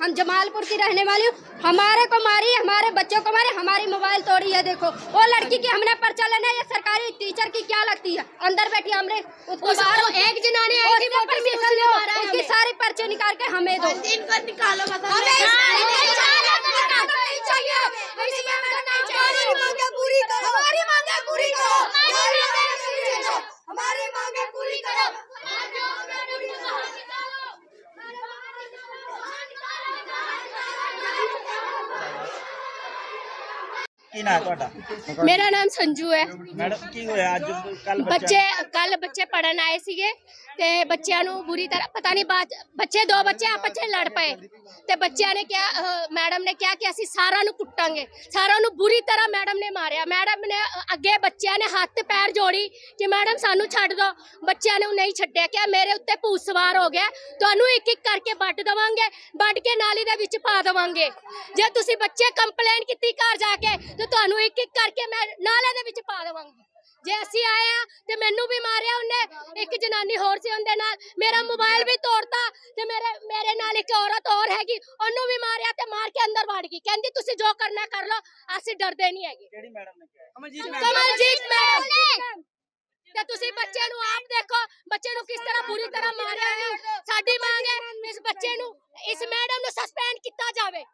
हम जमालपुर की रहने वाली हूँ। हमारे को मारी हमारे बच्चों को मारी हमारी मोबाइल तोड़ी है देखो। वो लड़की की हमने पर्चा लेना है ये सरकारी टीचर की क्या लगती है? अंदर बैठी हमने उसको बाहर एक जनाने आई थी परमिशन लो। उसकी सारी पर्चे निकाल के हमें दो। इनको निकालो बस हमें ਕੀ ਤੁਹਾਡਾ? ਮੇਰਾ ਨਾਮ ਸੰਜੂ ਹੈ। ਮੈਡਮ ਕੀ ਹੋਇਆ? ਅੱਜ ਕੱਲ ਬੱਚੇ ਕੱਲ ਬੱਚੇ ਪੜਨ ਆਏ ਸੀਗੇ। ਤੇ ਬੱਚਿਆਂ ਨੂੰ ਬੁਰੀ ਤਰ੍ਹਾਂ, ਪਤਾ ਨਹੀਂ ਬਾਅਦ ਬੱਚੇ ਦੋ ਬੱਚੇ ਆਪਸ ਵਿੱਚ ਲੜ ਪਏ। ਤੇ ਬੱਚਿਆਂ ਨੇ ਕਿਹਾ ਮੈਡਮ ਨੇ ਕਿਹਾ ਕਿ ਅਸੀਂ ਸਾਰਿਆਂ ਨੂੰ ਕੁੱਟਾਂਗੇ। ਸਾਰਿਆਂ ਨੂੰ ਬੁਰੀ ਤਰ੍ਹਾਂ ਮੈਡਮ ਨੇ ਮਾਰਿਆ। ਮੈਡਮ ਨੇ ਅੱਗੇ ਬੱਚਿਆਂ ਨੇ ਹੱਥ ਪੈਰ ਜੋੜੀ ਕਿ ਮੈਡਮ ਸਾਨੂੰ ਛੱਡ ਦਿਓ ਬੱਚਿਆਂ ਨੂੰ ਨਹੀਂ ਛੱਡਿਆ ਕਿ ਮੇਰੇ ਉੱਤੇ ਭੂਤ ਸਵਾਰ ਹੋ ਗਿਆ। ਤੁਹਾਨੂੰ ਇੱਕ ਇੱਕ ਕਰਕੇ ਵੱਢ ਦਵਾਂਗੇ, ਵੱਢ ਕੇ ਨਾਲੀ ਦੇ ਵਿੱਚ ਪਾ ਦਵਾਂਗੇ। ਜੇ ਤੁਸੀਂ ਬੱਚੇ ਕੰਪਲੇਨ ਕੀਤੀ ਘਰ ਜਾ ਕੇ, ਤੇ ਤੁਹਾਨੂੰ ਇੱਕ ਇੱਕ ਕਰਕੇ ਮੈਂ ਨਾਲੇ ਦੇ ਵਿੱਚ ਪਾ ਦਵਾਂਗੀ। ਜੇ ਅਸੀਂ ਆਏ ਆ ਤੇ ਮੈਨੂੰ ਵੀ ਮਾਰਿਆ ਉਹਨੇ ਇੱਕ ਜਨਾਨੀ ਹੋਰ ਸੀ ਉਹਦੇ ਨਾਲ ਮੇਰਾ ਮੋਬਾਈਲ ਵੀ ਤੋੜਤਾ ਤੇ ਮੇਰੇ ਮੇਰੇ ਨਾਲ ਇੱਕ ਔਰਤ ਹੋਰ ਹੈਗੀ ਉਹਨੂੰ ਵੀ ਮਾਰਿਆ ਤੇ ਮਾਰ ਕੇ ਅੰਦਰ ਵੜ ਗਈ। ਕਹਿੰਦੀ ਤੁਸੀਂ ਜੋ ਕਰਨਾ ਕਰ ਲਓ ਅਸੀਂ ਡਰਦੇ ਨਹੀਂ ਹੈਗੇ। ਕਿਹੜੀ ਮੈਡਮ ਨੇ ਕਿਹਾ? ਕਮਲਜੀਤ ਮੈਡਮ। ਤੇ ਤੁਸੀਂ ਬੱਚੇ ਨੂੰ ਆਪ ਦੇਖੋ ਬੱਚੇ ਨੂੰ ਕਿਸ ਤਰ੍ਹਾਂ ਬੁਰੀ ਤਰ੍ਹਾਂ ਮਾਰਿਆ ਹੈ। ਸਾਡੀ ਮੰਗ ਹੈ ਇਸ ਬੱਚੇ ਨੂੰ ਇਸ ਮੈਡਮ ਨੂੰ ਸਸਪੈਂਡ ਕੀਤਾ ਜਾਵੇ।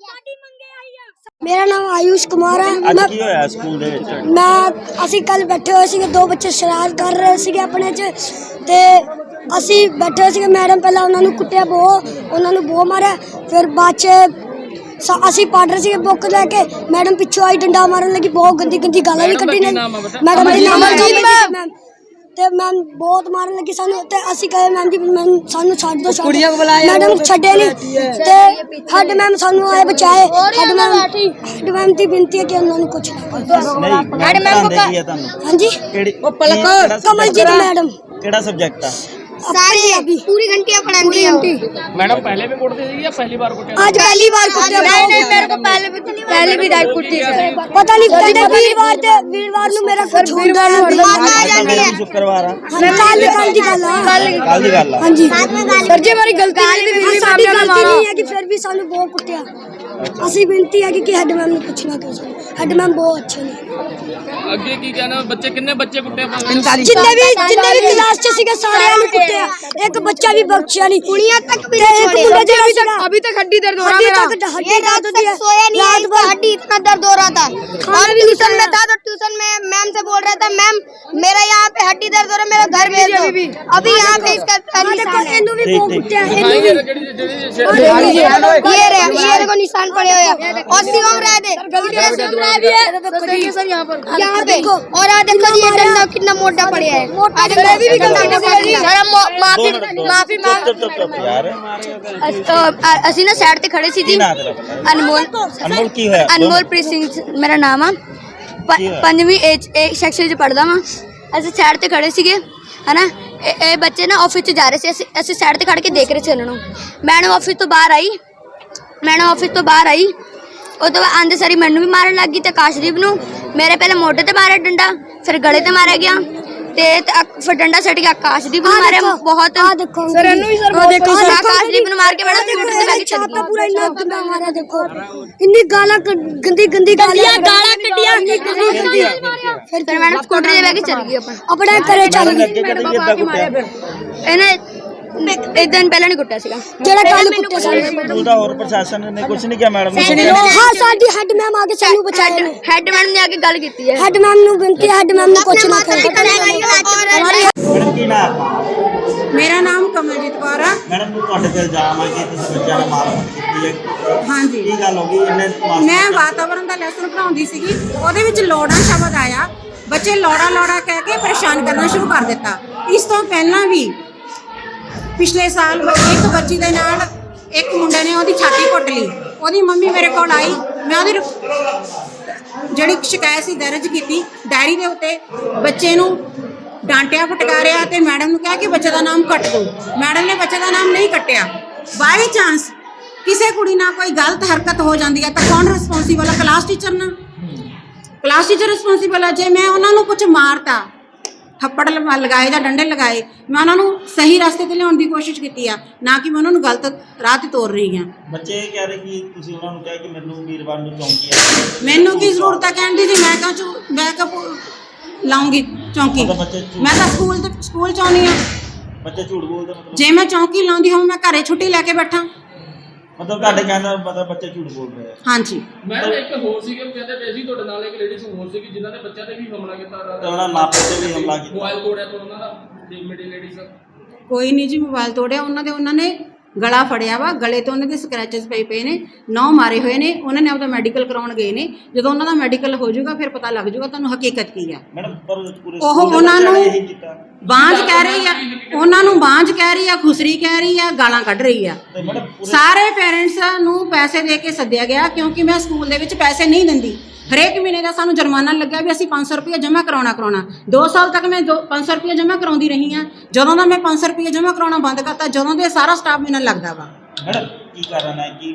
ਸਾਡੀ ਮੰਗੇ ਆਈ ਆ? ਮੇਰਾ ਨਾਮ ਆਯੂਸ਼ ਕੁਮਾਰ ਹੈ। ਅੱਜ ਮੈਂ ਕੀ ਹੋਇਆ ਸਕੂਲ ਦੇ ਵਿੱਚ? ਮੈਂ ਅਸੀਂ ਕੱਲ ਬੈਠੇ ਹੋਏ ਸੀਗੇ ਦੋ ਬੱਚੇ ਸ਼ਰਾਰਤ ਕਰ ਰਹੇ ਸੀਗੇ ਆਪਣੇ 'ਚ। ਤੇ ਅਸੀਂ ਬੈਠੇ ਸੀਗੇ ਮੈਡਮ ਪਹਿਲਾਂ ਉਹਨਾਂ ਨੂੰ ਕੁੱਟਿਆ ਬੋ ਉਹਨਾਂ ਨੂੰ ਬੋ ਮਾਰਿਆ। ਫਿਰ ਬਾਅਦ 'ਚ ਸ- ਅਸੀਂ ਪੜ੍ਹ ਰਹੇ ਸੀਗੇ ਬੁੱਕ ਲੈ ਕੇ। ਮੈਡਮ ਪਿੱਛੋਂ ਆਈ ਡੰਡਾ ਮਾਰਨ ਲੱਗੀ ਬਹੁਤ ਗੰਦੀ ਗੰਦੀ ਗਾਲਾਂ ਵੀ ਕੱਢੀ ਨੇ। ਮੈਡਮ ਦਾ ਨਾਮ ਅਮਰਜੀਤ ਮੈਮ। ਤੇ ਮੈਮ ਬਹੁਤ ਮਾਰਨ ਲੱਗੀ ਸਾਨੂੰ ਤੇ ਅਸੀਂ ਕਹੇ ਮੈਮ ਜੀ ਮੈਮ ਸਾਨੂੰ ਛੱਡ ਦਿਓ ਕੁੜੀਆਂ ਕੋ ਬੁਲਾਇਆ ਮੈਡਮ ਛੱਡੇ ਨਹੀਂ ਤੇ ਹੈਡ ਮੈਮ ਸਾਨੂੰ ਆਏ ਬਚਾਏ ਹੈਡ ਮੈਮ ਹੈਡ ਮੈਮ ਦੀ ਬੇਨਤੀ ਹੈ ਕਿ ਉਹਨਾਂ ਨੂੰ ਕੁਝ ਨਾ ਕਰੋ ਨਹੀਂ ਮੈਡਮ ਪੜ੍ਹਾਉਂਦੇ ਕੀ ਹੈ ਤੁਹਾਨੂੰ ਹਾਂਜੀ ਕਿਹੜੀ ਉਹ ਪਲਕ ਕਮਲਜੀਤ ਮੈਡਮ ਕਿਹੜਾ ਸਬਜੈਕਟ ਆ ਸਾਰੀ ਪੂਰੀ ਘੰਟੀਆਂ ਪੜਾਉਂਦੀ ਹੈ मैडम पहले भी कुटती थी या पहली बार कुटे ਅੱਜ ਪਹਿਲੀ ਵਾਰ ਕੁੱਟਿਆ नहीं नहीं मेरे को पहले भी पहले भी डाइट कुट्टी से ਪਤਾ ਨਹੀਂ ਕਹਿੰਦੇ ਵੀਰਵਾਰ ਤੇ ਵੀਰਵਾਰ ਨੂੰ ਮੇਰਾ ਕੁਝ ਹੁੰਦਾ ਹੈ ਅੱਜ ਤਾਂ ਮੇਰਾ ਸ਼ੁੱਕਰਵਾਰ ਆ। ਕੱਲ ਕੱਲ ਦੀ ਗੱਲ ਆ। ਕੱਲ ਦੀ ਗੱਲ ਆ। ਹਾਂਜੀ। ਸਰ ਜੀ ਹਮਾਰੀ ਗਲਤੀ ਨਹੀਂ ਹੈ ਸਾਡੀ ਗਲਤੀ ਨਹੀਂ ਹੈ ਕਿ ਫਿਰ ਵੀ ਸਾਨੂੰ ਬਹੁਤ ਕੁੱਟਿਆ। ਅਸੀਂ ਬੇਨਤੀ ਹੈ ਕਿ ਕਿ ਹੈਡ ਮੈਮ ਨੂੰ ਪੁੱਛਣਾ ਕਿਉਂ ਸਾਨੂੰ। ਹੈਡ ਮੈਮ ਬਹੁਤ ਅੱਛੇ ਨੇ। ਅੱਗੇ ਕੀ ਕਹਿਣਾ ਬੱਚੇ ਕਿੰਨੇ ਬੱਚੇ ਕੁੱਟੇ ਪਾਵੇ ਜਿੰਨੇ ਵੀ ਜਿੰਨੇ ਵੀ ਕਲਾਸ ਚ ਸੀਗੇ ਸਾਰਿਆਂ ਨੂੰ ਕੁੱਟਿਆ ਇੱਕ ਬੱਚਾ ਵੀ ਬਖਸ਼ਿਆ ਨਹੀਂ ਕੁੜੀਆਂ ਤੱਕ ਵੀ ਇੱਕ ਮੁੰਡਾ ਜਿਹੜਾ ਸੀਗਾ अभी तक हड्डी दर्द हो रहा हड्डी है तक मेरा हड्डी ये दर्द रात होती है। तक सोया नहीं है रात इसका भर- हड्डी इतना दर्द हो रहा था और ट्यूशन में था तो ट्यूशन में मैम से बोल रहा था मैम मेरा यहाँ पे हड्डी दर्द हो रहा है मेरा घर भेज दो अभी यहाँ पे इसका ਆਹ ਦੇਖੋ निशान है ਇਹਨੂੰ ਵੀ ठीक, ਬਹੁਤ ठीक। ਕੁੱਟਿਆ ਇਹਨੂੰ ਵੀ ये रहे ये देखो निशान पड़े हुए हैं और शिवम रह दे शिवम रह भी है यहाँ पे और आ देखो ये डंडा कितना मोटा पड़े है आ देखो भी डंडा पड़ा है माफी माफी मांग ਚੁੱਪ ਚੁੱਪ ਚੁੱਪ ਯਾਰ ਅਸੀਂ ਨਾ ਸਾਈਡ ਤੇ ਖੜੇ ਸੀ ਕੀ ਜੀ ਨਾਂ ਤੇਰਾ ਪਤਾ ਅਨਮੋਲ ਅਨਮੋਲ ਕੀ ਹੋਇਆ ਅਨਮੋਲਪ੍ਰੀਤ ਸਿੰਘ ਮੇਰਾ ਨਾਮ ਆ ਪ- ਕੀ ਹੋਇਆ? ਪੰਜਵੀਂ ਏਜ ਏ ਸੈਕਸ਼ਨ ਚ ਪੜਦਾ ਵਾਂ ਅਸੀਂ ਸਾਈਡ ਤੇ ਖੜੇ ਸੀਗੇ ਹਨਾ ਇਹ ਇਹ ਬੱਚੇ ਨਾ ਆਫਿਸ ਚ ਜਾ ਰਹੇ ਸੀ ਅਸੀਂ ਅਸੀਂ ਸਾਈਡ ਤੇ ਖੜ ਕੇ ਦੇਖ ਰਹੇ ਸੀ ਉਹਨਾਂ ਨੂੰ ਮੈਡਮ ਆਫਿਸ ਤੋਂ ਬਾਹਰ ਆਈ ਮੈਡਮ ਆਫਿਸ ਤੋਂ ਬਾਹਰ ਆਈ ਉਹ ਤੋਂ ਬਾਅਦ ਆਂਦੇ ਸਾਰੀ ਮੈਨੂੰ ਵੀ ਮਾਰਨ ਲੱਗੀ ਤੇ ਆਕਾਸ਼ਦੀਪ ਨੂੰ। ਮੇਰੇ ਪਹਿਲੇ ਮੋਢੇ ਤੇ ਮਾਰਿਆ ਡੰਡਾ ਫਿਰ ਗਲੇ ਤੇ ਮਾਰਿਆ ਗਿਆ। ਤੇ ਤੇ ਅਕ- ਫਿਰ ਡੰਡਾ ਸੱਟ ਕੇ ਆਕਾਸ਼ਦੀਪ ਨੂੰ ਮਾਰਿਆ ਬਹੁਤ। ਆ ਦੇਖੋ ਸਰ ਇਹਨੂੰ ਵੀ ਸਰ ਦੇਖੋ ਸਰ ਆਕਾਸ਼ਦੀਪ ਨੂੰ ਮਾਰ ਕੇ ਮੈਡਮ ਦੇਖੋ ਸਕੂਟਰ ਤੇ ਛਾਪ ਚੱਲ ਤਾਂ ਪੂਰਾ ਇੰਨਾ ਗੰਦਾ ਮਾਰਿਆ ਦੇਖੋ। ਇੰਨੀ ਗਾਲਾਂ ਕੱਢ- ਗੰਦੀ ਗੰਦੀ ਗਾਲਾਂ ਗਾਲਾਂ ਕੱਢੀਆਂ ਫਿਰ ਫਿਰ ਮੈਡਮ ਸਕੂਟਰ ਤੇ ਬਹਿ ਕੇ ਚੱਲ ਗਈ ਆਪਾਂ। ਆਪਣੇ ਘਰੇ ਚੱਲ ਗਈ। ਅੱਗੇ ਕਦੇ ਵੀ ਏਦਾਂ ਕੁੱਟਿਆ ਇਹਨੇ ਇੱਕ ਦਿਨ ਪਹਿਲਾਂ ਨਹੀਂ ਕੁੱਟਿਆ ਸੀਗਾ। ਜਿਹੜਾ ਕੱਲ ਕੁੱਟਿਆ ਸਾਨੂੰ ਸਕੂਲ ਦਾ ਹੋਰ ਪ੍ਰਸ਼ਾਸਨ ਨੇ ਕੁਝ ਨਹੀਂ ਕਿਹਾ ਮੈਡਮ ਨੂੰ। ਹਾਂ ਸਾਡੀ ਹੈਡ ਮੈਮ ਆ ਕੇ ਸਾਨੂੰ ਬਚਾਇਆ ਨੇ ਹੈਡ ਮੈਡਮ ਨੇ ਆ ਕੇ ਗੱਲ ਕੀਤੀ ਹੈ। ਹੈਡ ਮੈਮ ਨੂੰ ਬੇਨਤੀ ਹੈ ਹੈਡ ਮੈਮ ਨੂੰ ਕੁਛ ਨਾ ਕਰੋ। ਮੈਡਮ ਕੀ ਨਾਂ ਹੈ ਮੇਰਾ ਨਾਮ ਕਮਲਜੀਤ ਕੌਰ ਆ। ਮੈਡਮ ਨੂੰ ਤੁਹਾਡੇ ਤੇ ਇਲਜ਼ਾਮ ਆ ਕਿ ਤੁਸੀਂ ਬੱਚਿਆਂ ਨੇ ਮਾਰ ਕੀਤੀ ਹੈ। ਹਾਂਜੀ। ਕੀ ਗੱਲ ਹੋ ਗਈ? ਇਹਨੇ ਮਾਰ ਮੈਂ ਵਾਤਾਵਰਣ ਦਾ ਲੈਸਨ ਪੜਾਉਂਦੀ ਸੀਗੀ। ਉਹਦੇ ਵਿੱਚ ਲੋੜਾ ਸ਼ਬਦ ਆਇਆ। ਬੱਚੇ ਲੋੜਾ ਲੋੜਾ ਕਹਿ ਕੇ ਪਰੇਸ਼ਾਨ ਕਰਨਾ ਸ਼ੁਰੂ ਕਰ ਦਿੱਤਾ। ਇਸ ਤੋਂ ਪਹਿਲਾਂ ਵੀ ਪਿਛਲੇ ਸਾਲ ਇੱਕ ਬੱਚੀ ਦੇ ਨਾਲ ਇੱਕ ਮੁੰਡੇ ਨੇ ਉਹਦੀ ਛਾਤੀ ਕੁੱਟ ਲਈ। ਉਹਦੀ ਮੰਮੀ ਮੇਰੇ ਕੋਲ ਆਈ। ਮੈਂ ਉਹਦੀ ਜਿਹੜੀ ਸ਼ਿਕਾਇਤ ਸੀ, ਦਰਜ ਕੀਤੀ। ਡਾਇਰੀ ਦੇ ਉੱਤੇ ਬੱਚੇ ਨੂੰ ਡਾਂਟਿਆ, ਫਟਕਾਰਿਆ ਤੇ ਮੈਡਮ ਨੂੰ ਕਿਹਾ ਕਿ ਬੱਚੇ ਦਾ ਨਾਮ ਕੱਟ ਦਿਓ। ਮੈਡਮ ਨੇ ਬੱਚੇ ਦਾ ਨਾਮ ਨਹੀਂ ਕੱਟਿਆ। ਬਾਈ ਚਾਂਸ ਕਿਸੇ ਕੁੜੀ ਨਾਲ ਕੋਈ ਗਲਤ ਹਰਕਤ ਹੋ ਜਾਂਦੀ ਹੈ ਤਾਂ ਕੌਣ ਰਿਸਪੌਂਸੀਬਲ ਹੈ ਕਲਾਸ ਟੀਚਰ ਨਾ ਕਲਾਸ ਟੀਚਰ ਰਿਸਪੌਂਸੀਬਲ ਹੈ ਜੇ ਮੈਂ ਉਹਨਾਂ ਨੂੰ ਕੁਝ ਮਾਰਤਾ ਥੱਪੜ ਲਵਾ- ਲਗਾਏ ਜਾਂ ਡੰਡੇ ਲਗਾਏ ਮੈਂ ਉਹਨਾਂ ਨੂੰ ਸਹੀ ਰਸਤੇ ਤੇ ਲਿਆਉਣ ਦੀ ਕੋਸ਼ਿਸ਼ ਕੀਤੀ ਆ ਨਾ ਕਿ ਮੈਂ ਉਹਨਾਂ ਨੂੰ ਗਲਤ ਰਾਹ ਤੇ ਤੋਰ ਰਹੀ ਹਾਂ। ਬੱਚੇ ਇਹ ਕਹਿ ਰਹੇ ਕਿ ਤੁਸੀਂ ਉਹਨਾਂ ਨੂੰ ਕਿਹਾ ਕਿ ਮੈਨੂੰ ਵੀਰਵਾਰ ਨੂੰ ਚੌਂਕੀ ਆ। ਮੈਨੂੰ ਕੀ ਜ਼ਰੂਰਤ ਹੈ ਕਹਿਣ ਦੀ ਜੀ? ਮੈਂ ਕਹਾਂ ਚੂ ਕਹਾਂ ਲਾਉਂਗੀ ਚੌਂਕੀ। ਮਤਲਬ ਬੱਚੇ ਝੂਠ- ਮੈਂ ਤਾਂ ਸਕੂਲ ਤੇ ਸਕੂਲ ਚ ਆ ਬੱਚੇ ਝੂਠ ਬੋਲਦੇ ਮਤਲਬ। ਜੇ ਮੈਂ ਚੌਂਕੀ ਲਾਉਂਦੀ ਹਾਂ ਮੈਂ ਘਰੇ ਛੁੱਟੀ ਲੈ ਕੇ ਬੈਠਾ। ਮਤਲਬ ਤੁਹਾਡੇ ਕਹਿੰਦਾ ਮਤਲਬ ਬੱਚੇ ਝੂਠ ਬੋਲ ਰਹੇ ਆ। ਹਾਂਜੀ। ਮੈਡਮ ਇੱਕ ਹੋਰ ਸੀਗੇ ਉਹ ਕਹਿੰਦੇ ਪਏ ਸੀ ਤੁਹਾਡੇ ਨਾਲ ਇੱਕ ਲੇਡੀਜ਼ ਹੋਰ ਸੀਗੀ ਜਿਨ੍ਹਾਂ ਨੇ ਬੱਚਿਆਂ ਤੇ ਵੀ ਹਮਲਾ ਕੀਤਾ ਤੇ ਉਹਨਾਂ ਮਾਪੇ ਤੇ ਵੀ ਹਮਲਾ ਕੀਤਾ। ਮੋਬਾਈਲ ਤੋੜਿਆ ਤੋਂ ਉਹਨਾਂ ਦਾ ਇੱਕ ਮਿੰਟ ਲੇਡੀਜ਼ ਕੋਈ ਨਹੀਂ ਜੀ ਮੋਬਾਈਲ ਤੋੜਿਆ ਉਹਨਾਂ ਦੇ ਉਹਨਾਂ ਨੇ ਗਲਾ ਫੜਿਆ ਵਾ ਗਲੇ ਤੇ ਉਹਨਾਂ ਦੇ ਸਕ੍ਰੈਚਸ ਪਏ ਪਏ ਨੇ ਨੌ ਮਾਰੇ ਹੋਏ ਨੇ ਉਹਨਾਂ ਨੇ ਆਪਦਾ ਮੈਡੀਕਲ ਕਰਾਉਣ ਗਏ ਨੇ। ਜਦੋਂ ਉਹਨਾਂ ਦਾ ਮੈਡੀਕਲ ਹੋ ਜਾਊਗਾ ਫਿਰ ਪਤਾ ਲੱਗ ਜਾਊਗਾ ਤੁਹਾਨੂੰ ਹਕੀਕਤ ਕੀ ਆ। ਮੈਡਮ ਪਰ ਪੂਰੇ ਉਹ ਉਹਨਾਂ ਨੇ ਬਾਂਝ ਕਹਿ ਰਹੀ ਆ ਉਹਨਾਂ ਨੂੰ ਬਾਂਝ ਕਹਿ ਰਹੀ ਆ ਖੁਸਰੀ ਕਹਿ ਰਹੀ ਆ ਗਾਲਾਂ ਕੱਢ ਰਹੀ ਆ। ਸਾਰੇ ਪੇਰੈਂਟਸ ਨੂੰ ਪੈਸੇ ਦੇ ਕੇ ਸੱਦਿਆ ਗਿਆ ਕਿਉਂਕਿ ਮੈਂ ਸਕੂਲ ਦੇ ਵਿੱਚ ਪੈਸੇ ਨਹੀਂ ਦਿੰਦੀ। ਹਰੇਕ ਮਹੀਨੇ ਦਾ ਸਾਨੂੰ ਜੁਰਮਾਨਾ ਲੱਗਿਆ ਵੀ ਅਸੀਂ 500 ਰੁਪਏ ਜਮ੍ਹਾਂ ਕਰਾਉਣਾ ਕਰਾਉਣਾ। 2 ਸਾਲ ਤੱਕ ਮੈਂ ਦੋ- 500 ਰੁਪਏ ਜਮ੍ਹਾਂ ਕਰਾਉਂਦੀ ਰਹੀ ਆ ਜਦੋਂ ਦਾ ਮੈਂ 500 ਰੁਪਏ ਜਮ੍ਹਾਂ ਕਰਾਉਣਾ ਬੰਦ ਕਰਤਾ ਜਦੋਂ ਦੇ ਸਾਰਾ ਸਟਾਫ ਮੇਰੇ ਨਾਲ ਲੱਗਦਾ ਵਾ। ਮੈਡਮ ਕੀ ਕਾਰਨ ਹੈ ਕਿ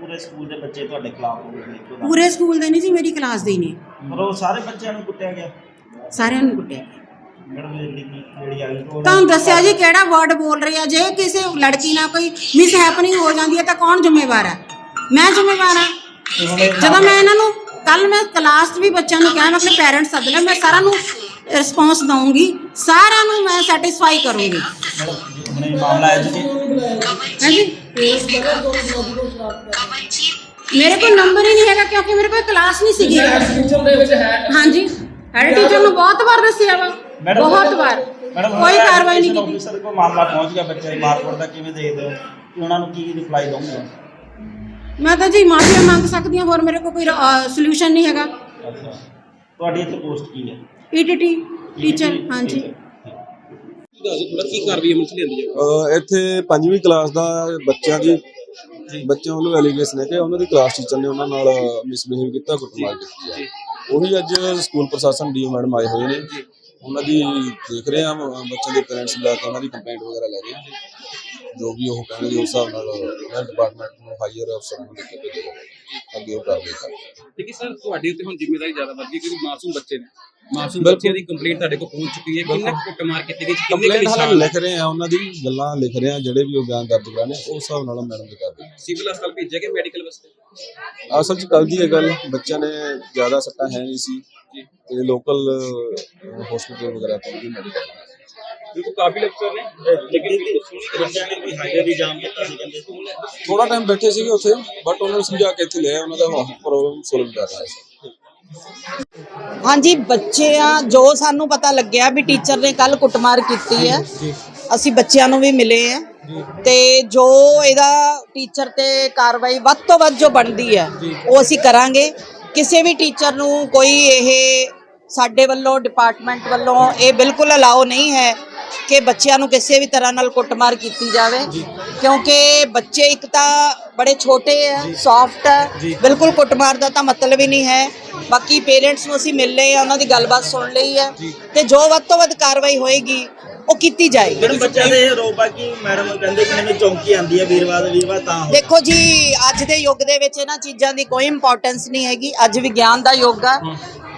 ਪੂਰੇ ਸਕੂਲ ਦੇ ਬੱਚੇ ਤੁਹਾਡੇ ਖਿਲਾਫ ਹੋ ਗਏ? ਪੂਰੇ ਸਕੂਲ ਦੇ ਨਹੀਂ ਜੀ ਮੇਰੀ ਕਲਾਸ ਦੇ ਹੀ ਨੇ। ਪਰ ਉਹ ਸਾਰੇ ਬੱਚਿਆਂ ਨੂੰ ਕੁੱਟਿਆ ਗਿਆ? ਸਾਰਿਆਂ ਨੂੰ ਕੁੱਟਿਆ ਉਹ ਤੁਹਾਨੂੰ ਦੱਸਿਆ ਜੀ ਕਿਹੜਾ ਵਰਡ ਬੋਲ ਰਹੀ? ਆ ਜੇ ਕਿਸੇ ਲੜਕੀ ਨਾਲ ਕੋਈ ਮਿਸ ਹੈਪਨਿੰਗ ਹੋ ਜਾਂਦੀ ਹੈ ਤਾਂ ਕੌਣ ਜ਼ਿੰਮੇਵਾਰ ਹੈ? ਮੈਂ ਜ਼ਿੰਮੇਵਾਰ ਹਾਂ। ਜਦੋਂ ਮੈਂ ਇਹਨਾਂ ਨੂੰ ਕੱਲ ਮੈਂ ਕਲਾਸ 'ਚ ਵੀ ਬੱਚਿਆਂ ਨੂੰ ਕਿਹਾ ਮੈਂ ਆਪਣੇ ਪੈਰੈਂਟਸ ਸੱਦ ਲਿਆ ਮੈਂ ਸਾਰਿਆਂ ਨੂੰ ਰਿਸਪੌਂਸ ਦਵਾਂਗੀ ਸਾਰਿਆਂ ਨੂੰ ਮੈਂ ਸੈਟੀਸਫਾਈ ਕਰੂੰਗੀ। ਮੈਡਮ ਹੁਣ ਇਹ ਮਾਮਲਾ ਹੈ ਜੀ। ਹਾਂਜੀ? ਮੇਰੇ ਕੋਲ ਨੰਬਰ ਹੀ ਨਹੀਂ ਹੈਗਾ ਕਿਉਂਕਿ ਮੇਰੇ ਕੋਲ ਕਲਾਸ ਨਹੀਂ ਸੀਗੀ। ਸਿਸਟਮ ਦੇ ਵਿੱਚ ਹੈ। ਹਾਂਜੀ? ਹੈਡ ਟੀਚਰ ਨੂੰ ਬਹੁਤ ਵਾਰ ਦੱਸਿਆ ਵਾ ਬਹੁਤ ਵਾਰ। ਕੋਈ ਕਾਰਵਾਈ ਨਹੀਂ ਕੀਤੀ। ਆਫੀਸਰ ਕੋਲ ਮਾਮਲਾ ਪਹੁੰਚ ਗਿਆ ਬੱਚੇ ਦੀ ਮਾਰਕੁੱਟ ਦਾ ਕਿਵੇਂ ਦੇਖਦੇ ਹੋ? ਕਿ ਉਹਨਾਂ ਨੂੰ ਕੀ ਰਿਪਲਾਈ ਦੋਗੇ ਮੈਂ ਤਾਂ ਜੀ ਮਾਫੀਆ ਮੰਗ ਸਕਦੀ ਹਾਂ ਹੋਰ ਮੇਰੇ ਕੋਲ ਕੋਈ ਸੋਲੂਸ਼ਨ ਨਹੀਂ ਹੈਗਾ। ਅੱਛਾ। ਤੁਹਾਡੀ ਇੱਥੇ ਪੋਸਟ ਕੀ ਹੈ? ਈਟੀਟੀ ਟੀਚਰ ਹਾਂਜੀ। ਕੀ ਅਹ ਇੱਥੇ ਪੰਜਵੀਂ ਕਲਾਸ ਦਾ ਬੱਚਿਆਂ ਦੀ ਬੱਚਿਆਂ ਵੱਲੋਂ ਐਲੀਗੇਸ਼ਨ ਹੈ ਕਿ ਉਹਨਾਂ ਦੀ ਕਲਾਸ ਟੀਚਰ ਨੇ ਉਹਨਾਂ ਨਾਲ ਮਿਸਬਿਹੇਵ ਕੀਤਾ ਕੁੱਟਮਾਰ ਕੀਤੀ ਹੈ। ਉਹੀ ਅੱਜ ਸਕੂਲ ਪ੍ਰਸ਼ਾਸਨ ਡੀਓ ਮੈਡਮ ਆਏ ਹੋਏ ਨੇ। ਉਹਨਾਂ ਦੀ ਦੇਖ ਰਹੇ ਆ ਬੱਚਿਆਂ ਦੇ ਪੇਰੈਂਟਸ ਕੇ ਉਹਨਾਂ ਦੀ ਕੰਪਲੇਂਟ ਵਗੈਰਾ ਲੈ ਰਹੇ ਆ ਜੋ ਵੀ ਉਹ ਕਹਿਣਗੇ ਉਸ ਹਿਸਾਬ ਨਾਲ ਹੈਲਥ ਡਿਪਾਰਟਮੈਂਟ ਨੂੰ ਹਾਇਰ ਅਫਸਰ ਨੂੰ ਲਿਖ ਕੇ ਭੇਜੇਗਾ ਅੱਗੇ ਉਹ ਕਰਨਗੇ ਲੇਕਿਨ ਸਰ ਤੁਹਾਡੇ ਉੱਤੇ ਹੁਣ ਜ਼ਿੰਮੇਵਾਰੀ ਜ਼ਿਆਦਾ ਵੱਧ ਗਈ ਕਿਉਂਕਿ ਮਾਸੂਮ ਬੱਚੇ ਨੇ। ਮਾਸੂਮ। ਬੱਚਿਆਂ ਦੀ ਕੰਪਲੇਂਟ ਤੁਹਾਡੇ ਕੋਲ ਪਹੁੰਚ ਚੁੱਕੀ ਹੈ। ਕਿੰਨੇ ਕੁੱਟਮਾਰ ਕੀਤੀ ਗਈ ਕਿੰਨੇ ਹਾਲੇ ਲਿਖ ਰਹੇ ਆ ਉਹਨਾਂ ਦੀ ਗੱਲਾਂ ਲਿਖ ਰਹੇ ਆ ਜਿਹੜੇ ਵੀ ਉਹ ਬਿਆਨ ਦਰਜ ਕਰਾਣੇ ਉਸ ਹਿਸਾਬ ਨਾਲ ਮੈਡਮ ਦੀ ਕਰਦੇ ਸਿਵਲ ਹਸਪਤਾਲ ਭੇਜਿਆ ਕਿ ਮੈਡੀਕਲ ਵਾਸਤੇ? ਅਸਲ ਚ ਕੱਲ ਦੀ ਇਹ ਗੱਲ ਬੱਚਿਆਂ ਨੇ ਜ਼ਿਆਦਾ ਸੱਟਾਂ ਹੈ ਨਹੀਂ ਸੀ। ਤੇ ਲੋਕਲ ਹਸਪੀਟਲ ਵਗੈਰਾ ਤੋਂ ਵੀ ਮੈਡੀਕਲ ਕਿਉਂਕਿ ਕਾਫੀ ਅਫਸਰ ਨੇ। ਲੇਕਿਨ ਬੱਚਿਆਂ ਨੇ ਕੋਈ ਹਾਈਵੇ ਵੀ ਜਾਮ ਕੀਤਾ ਸੀ ਕਹਿੰਦੇ। ਥੋੜਾ ਟਾਈਮ ਬੈਠੇ ਸੀਗੇ ਉੱਥੇ ਬਟ ਉਹਨਾਂ ਨੂੰ ਸਮਝਾ ਕੇ ਇੱਥੇ ਲਿਆ ਉਹਨਾਂ ਦਾ ਪ੍ਰੋਬਲਮ ਸੋਲਵ ਕਰ ਰਹੇ ਸੀ। ਹਾਂਜੀ ਬੱਚੇ ਆ ਜੋ ਸਾਨੂੰ ਪਤਾ ਲੱਗਿਆ ਵੀ ਟੀਚਰ ਨੇ ਕੱਲ ਕੁੱਟਮਾਰ ਕੀਤੀ ਹੈ ਅਸੀਂ ਬੱਚਿਆਂ ਨੂੰ ਵੀ ਮਿਲੇ ਆ ਤੇ ਜੋ ਇਹਦਾ ਟੀਚਰ ਤੇ ਕਾਰਵਾਈ ਵੱਧ ਤੋਂ ਵੱਧ ਜੋ ਬਣਦੀ ਹੈ ਉਹ ਅਸੀਂ ਕਰਾਂਗੇ। ਕਿਸੇ ਵੀ ਟੀਚਰ ਨੂੰ ਕੋਈ ਇਹ ਸਾਡੇ ਵੱਲੋਂ ਡਿਪਾਰਟਮੈਂਟ ਵੱਲੋਂ ਇਹ ਬਿਲਕੁਲ ਅਲਾਓ ਨਹੀਂ ਹੈ ਕਿ ਬੱਚਿਆਂ ਨੂੰ ਕਿਸੇ ਵੀ ਤਰ੍ਹਾਂ ਨਾਲ ਕੁੱਟਮਾਰ ਕੀਤੀ ਜਾਵੇ। ਕਿਉਂਕਿ ਬੱਚੇ ਇੱਕ ਤਾਂ ਬੜੇ ਛੋਟੇ ਆ ਸੌਫਟ ਹੈ ਬਿਲਕੁਲ ਕੁੱਟਮਾਰ ਦਾ ਤਾਂ ਮਤਲਬ ਹੀ ਨਹੀਂ ਹੈ। ਬਾਕੀ ਪੇਰੈਂਟਸ ਨੂੰ ਅਸੀਂ ਮਿਲ ਲਏ ਆ ਉਹਨਾਂ ਦੀ ਗੱਲਬਾਤ ਸੁਣ ਲਈ ਹੈ ਤੇ ਜੋ ਵੱਧ ਤੋਂ ਵੱਧ ਕਾਰਵਾਈ ਹੋਏਗੀ ਉਹ ਕੀਤੀ ਜਾਏਗੀ। ਮੈਡਮ ਬੱਚਿਆਂ ਦੇ ਰੋਪਾ ਕਿ ਮੈਡਮ ਕਹਿੰਦੇ ਕਿ ਮੈਨੂੰ ਚੌਂਕੀ ਆਂਦੀ ਹੈ ਵੀਰਵਾਰ ਦੇ ਵੀਰਵਾਰ ਤਾਂ ਦੇਖੋ ਜੀ ਅੱਜ ਦੇ ਯੁੱਗ ਦੇ ਵਿੱਚ ਇਹਨਾਂ ਚੀਜ਼ਾਂ ਦੀ ਕੋਈ ਇੰਪੋਰਟੈਂਸ ਨਹੀਂ ਹੈਗੀ। ਅੱਜ ਵਿਗਿਆਨ ਦਾ ਯੁੱਗ ਆ।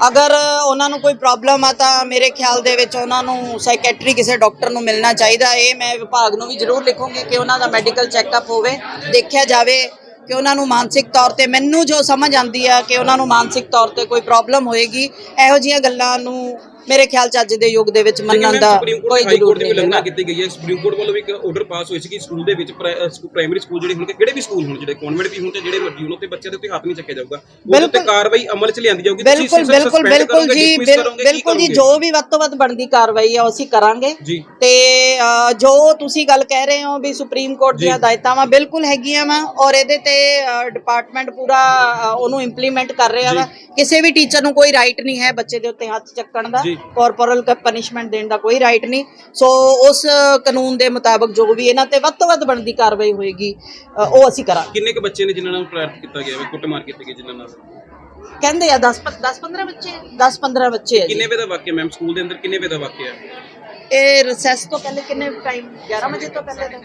ਅਗਰ ਉਹਨਾਂ ਨੂੰ ਕੋਈ ਪ੍ਰੋਬਲਮ ਆ ਤਾਂ ਮੇਰੇ ਖਿਆਲ ਦੇ ਵਿੱਚ ਉਹਨਾਂ ਨੂੰ ਸਾਈਕੈਟਰੀ ਕਿਸੇ ਡਾਕਟਰ ਨੂੰ ਮਿਲਣਾ ਚਾਹੀਦਾ। ਇਹ ਮੈਂ ਵਿਭਾਗ ਨੂੰ ਵੀ ਜ਼ਰੂਰ ਲਿਖੂੰਗੀ ਕਿ ਉਹਨਾਂ ਦਾ ਮੈਡੀਕਲ ਚੈੱਕਅਪ ਹੋਵੇ, ਦੇਖਿਆ ਜਾਵੇ ਕਿ ਉਹਨਾਂ ਨੂੰ ਮਾਨਸਿਕ ਤੌਰ ਤੇ ਮੈਨੂੰ ਜੋ ਸਮਝ ਆਂਦੀ ਆ ਕਿ ਉਹਨਾਂ ਨੂੰ ਮਾਨਸਿਕ ਤੌਰ ਤੇ ਕੋਈ ਪ੍ਰੋਬਲਮ ਹੋਏਗੀ, ਇਹੋ ਜਿਹੀਆਂ ਗੱਲਾਂ ਨੂੰ ਮੇਰੇ ਖਿਆਲ ਚ ਅੱਜ ਦੇ ਯੁੱਗ ਦੇ ਵਿੱਚ ਮੰਨਣ ਦਾ ਕੋਈ ਜ਼ਰੂਰ ਨਹੀਂ ਉਲੰਘਣਾ ਕੀਤੀ ਗਈ ਹੈ। ਸੁਪਰੀਮ ਕੋਰਟ ਵੱਲੋਂ ਵੀ ਇੱਕ ਆਰਡਰ ਪਾਸ ਹੋਇਆ ਸੀ ਕਿ ਸਕੂਲ ਦੇ ਵਿੱਚ ਪ੍ਰਾਇਮਰੀ ਸਕੂਲ ਜਿਹੜੇ ਹੋਣਗੇ ਕਿਹੜੇ ਵੀ ਸਕੂਲ ਹੋਣ ਜਿਹੜੇ ਕਨਵੈਂਟ ਵੀ ਹੋਣ ਤੇ ਜਿਹੜੇ ਮਰਜ਼ੀ ਹੋਣ ਤੇ ਬੱਚਿਆਂ ਦੇ ਉੱਤੇ ਹੱਥ ਨਹੀਂ ਚੱਕਿਆ ਜਾਊਗਾ। ਉੱਤੇ ਬਿਲਕੁਲ। ਕਾਰਵਾਈ ਅਮਲ 'ਚ ਲਿਆਂਦੀ ਜਾਊਗੀ। ਬਿਲਕੁਲ ਬਿਲਕੁਲ ਬਿਲਕੁਲ ਜੀ ਬਿਲਕੁਲ ਜੀ? ਜੋ ਵੀ ਵੱਧ ਤੋਂ ਵੱਧ ਬਣਦੀ ਕਾਰਵਾਈ ਆ ਉਹ ਅਸੀਂ ਕਰਾਂਗੇ। ਤੇ ਜੋ ਤੁਸੀਂ ਗੱਲ ਕਹਿ ਰਹੇ ਹੋ ਵੀ ਸੁਪਰੀਮ ਕੋਰਟ ਦੀਆਂ ਹਦਾਇਤਾਂ ਵਾ ਬਿਲਕੁਲ ਹੈਗੀਆਂ ਵਾ ਔਰ ਇਹਦੇ ਤੇ ਡਿਪਾਰਟਮੈਂਟ ਪੂਰਾ ਉਹਨੂੰ ਇੰਪਲੀਮੈਂਟ ਕਰ ਰਿਹਾ ਵਾ। ਕਿਸੇ ਵੀ ਟੀਚਰ ਨੂੰ ਕੋਈ ਰਾਈਟ ਨਹੀਂ ਹੈ ਬੱਚੇ ਦੇ ਉੱਤੇ ਹੱਥ ਚੱਕਣ ਦਾ। ਜੀ। ਕਾਰਪੋਰਲ ਪਨਿਸ਼ਮੈਂਟ ਦੇਣ ਦਾ ਕੋਈ ਰਾਈਟ ਨਹੀਂ। ਸੋ ਉਸ ਕਾਨੂੰਨ ਦੇ ਮੁਤਾਬਕ ਜੋ ਵੀ ਇਹਨਾਂ ਤੇ ਵੱਧ ਤੋਂ ਵੱਧ ਬਣਦੀ ਕਾਰਵਾਈ ਹੋਏਗੀ ਅ, ਉਹ ਅਸੀਂ ਕਰਾਂਗੇ। ਕਿੰਨੇ ਕੁ ਬੱਚੇ ਨੇ ਜਿਨ੍ਹਾਂ ਨਾਲ ਪ੍ਰੇਰਿਤ ਕੀਤਾ ਗਿਆ ਹੈ? ਕੁੱਟਮਾਰ ਕੀਤੀ ਗਈ ਜਿਨ੍ਹਾਂ ਨਾਲ? ਕਹਿੰਦੇ ਆ 10 10 15 ਬੱਚੇ? 10 15 ਬੱਚੇ ਆ ਜੀ। ਕਿੰਨੇ ਵੇ ਦਾ ਵਾਕਿਆ ਮੈਮ? ਸਕੂਲ ਦੇ ਅੰਦਰ ਕਿੰਨੇ ਵੇ ਦਾ ਵਾਕਿਆ? ਹੈ ਇਹ ਰਿਸੈਸ ਤੋਂ ਪਹਿਲੇ ਕਿੰਨੇ ਟਾਈਮ 11 ਵਜੇ ਤੋਂ ਪਹਿਲੇ ਦਾ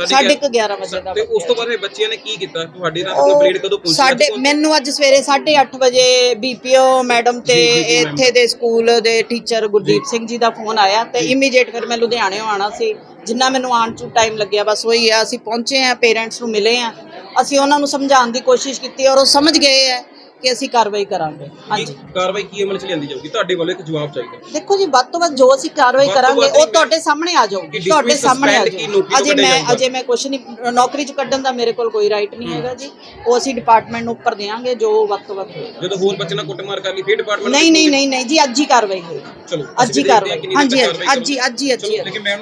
ਸਾਢੇ ਕੁ 11 ਵਜੇ ਦਾ ਤੇ ਉਸ ਤੋਂ ਬਾਅਦ ਫਿਰ ਬੱਚਿਆਂ ਨੇ ਕੀ ਕੀਤਾ? ਤੁਹਾਡੇ ਨਾਲ ਕੰਪਲੀਟ ਕਦੋਂ ਪਹੁੰਚੀ? ਸਾਡੇ ਮੈਨੂੰ ਅੱਜ ਸਵੇਰੇ 8:30 ਵਜੇ ਬੀਪੀਓ ਮੈਡਮ ਤੇ ਇੱਥੇ ਦੇ ਸਕੂਲ ਦੇ ਟੀਚਰ ਗੁਰਦੀਪ ਸਿੰਘ ਜੀ ਦਾ ਫੋਨ ਆਇਆ ਤੇ ਇਮੀਡੀਏਟ ਫਿਰ ਮੈਂ ਲੁਧਿਆਣੇੋਂ ਆਣਾ ਸੀ। ਜਿੰਨਾ ਮੈਨੂੰ ਆਉਣ ਚ ਟਾਈਮ ਲੱਗਿਆ ਬਸ ਉਹੀ ਆ ਅਸੀਂ ਪਹੁੰਚੇ ਆ ਪੇਰੈਂਟਸ ਨੂੰ ਮਿਲੇ ਆ ਅਸੀਂ ਉਹਨਾਂ ਨੂੰ ਸਮਝਾਉਣ ਦੀ ਕੋਸ਼ਿਸ਼ ਕੀਤੀ ਔਰ ਉਹ ਸਮਝ ਗਏ ਆ ਕਿ ਅਸੀਂ ਕਾਰਵਾਈ ਕਰਾਂਗੇ। ਹਾਂਜੀ। ਕਾਰਵਾਈ ਕੀ ਅਮਲ ਚ ਲਿਆਂਦੀ ਜਾਊਗੀ? ਤੁਹਾਡੇ ਵੱਲੋਂ ਇੱਕ ਜਵਾਬ ਚਾਹੀਦਾ। ਦੇਖੋ ਜੀ ਵੱਧ ਤੋਂ ਵੱਧ ਜੋ ਅਸੀਂ ਕਾਰਵਾਈ ਵੱਧ ਤੋਂ ਕਰਾਂਗੇ ਵੱਧ ਉਹ ਤੁਹਾਡੇ ਸਾਹਮਣੇ ਆ ਜਾਊਗੀ। ਕਿ ਤੁਹਾਡੇ dismiss, ਸਾਹਮਣੇ ਆ suspend ਕੀ ਜਾਊਗੀ ਨੌਕਰੀ ਤੋਂ ਅਜੇ ਕੱਢਿਆ ਮੈਂ ਜਾਊਗਾ। ਅਜੇ ਮੈਂ ਕੁਝ ਨਹੀਂ ਨੌਕਰੀ ਚ ਕੱਢਣ ਦਾ ਮੇਰੇ ਕੋਲ ਕੋਈ ਰਾਈਟ ਨਹੀਂ ਹੈਗਾ ਜੀ। ਉਹ ਅਸੀਂ ਡਿਪਾਰਟਮੈਂਟ ਨੂੰ ਉੱਪਰ ਦੇਵਾਂਗੇ ਜੋ ਵੱਧ ਤੋਂ ਵੱਧ ਹੋਏਗਾ ਜਦੋਂ ਹੋਰ ਬੱਚੇ ਨਾਲ ਕੁੱਟਮਾਰ ਕਰ ਲਈ ਫਿਰ ਡਿਪਾਰਟਮੈਂਟ ਨਹੀਂ ਨਹੀਂ ਨਹੀਂ ਨਹੀਂ ਜੀ ਅੱਜ ਹੀ ਕਾਰਵਾਈ ਹੋਏਗੀ। ਚਲੋ ਅੱਜ ਹੀ ਕਾਰਵਾਈ ਹਾਂਜੀ ਹਾਂਜੀ ਅੱਜ ਹੀ ਅੱਜ ਹੀ ਅੱਜ ਹੀ ਚਲੋ ਲੇਕਿਨ ਮੈਮ